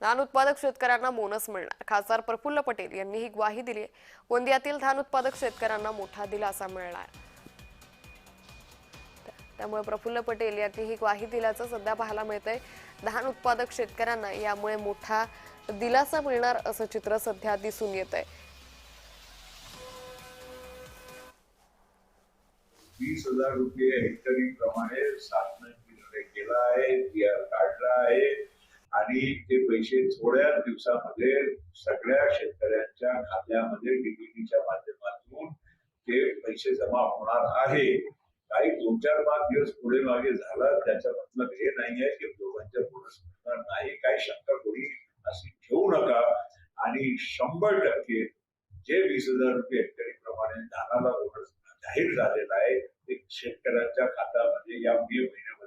धान उत्पादक शेतकऱ्यांना बोनस मिळणार. खासदार प्रफुल्ल पटेल यांनी ही ग्वाही दिली आहे. गोंदियातील धान उत्पादक शेतकऱ्यांना मोठा दिलासा मिळणार. त्यामुळे प्रफुल्ल पटेल यांनी ही ग्वाही दिल्याचं सध्या पाहायला मिळतंय. धान उत्पादक शेतकऱ्यांना यामुळे मोठा दिलासा मिळणार असं चित्र सध्या दिसून येत आहे वीस हजार रुपये हेक्टरी प्रमाणे साधन निर्णय केला आहे पी आर काढला आहे. आणि ते पैसे थोड्या दिवसामध्ये सगळ्या शेतकऱ्यांच्या खात्यामध्ये डीबीटीच्या माध्यमातून ते पैसे जमा होणार आहे. काही दोन चार पाच दिवस पुढे मागे झाला त्याचा मतलब हे नाही आहे की दोघांच्या बोनस मिळणार नाही. काही शंका कोणी अशी ठेवू नका. आणि शंभर टक्के जे वीस हजार रुपये हेक्टरी प्रमाणे धानाला बोनस जाहीर झालेला आहे ते शेतकऱ्यांच्या खात्यामध्ये या मे महिन्यामध्ये